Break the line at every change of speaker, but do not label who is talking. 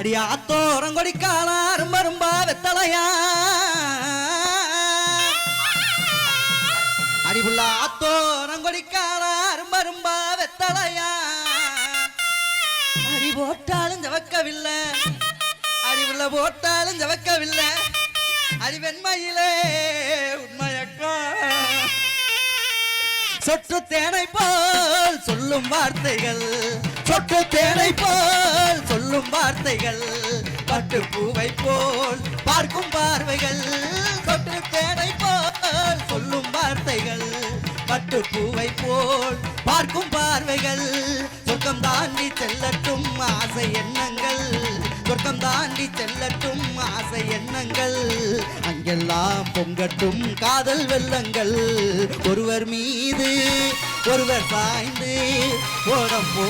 அடி ஆத்தோரம் கொடிக்காலா ரொம்ப ரொம்ப வெத்தலையா? அடிபுள்ள ஆத்தோரம் கொடிக்காலா ரொம்ப ரொம்ப வெத்தலையா? அடி போட்டாலும் ஜவக்கவில்லை. அடிபுள்ள போட்டாலும் ஜவக்கவில்லை. அடி வெண்மையிலே உண்மையக்கா. சொட்டு தேனை போல் சொல்லும் வார்த்தைகள். சொட்டு தேனை போல் வார்த்தைகள் பட்டு பூவை போல் பார்க்கும் பார்வைகள் சொட்டு தேனை போல் சொல்லும் வார்த்தைகள் பட்டு பூவை போல் பார்க்கும் பார்வைகள். சொர்க்கம் தாண்டி செல்லட்டும் ஆசை எண்ணங்கள் சொர்க்கம் தாண்டி செல்லட்டும் ஆசை எண்ணங்கள். அங்கெல்லாம் பொங்கட்டும் காதல் வெள்ளங்கள். ஒருவர் மீது ஒருவர் சாய்ந்து ஓடம் போ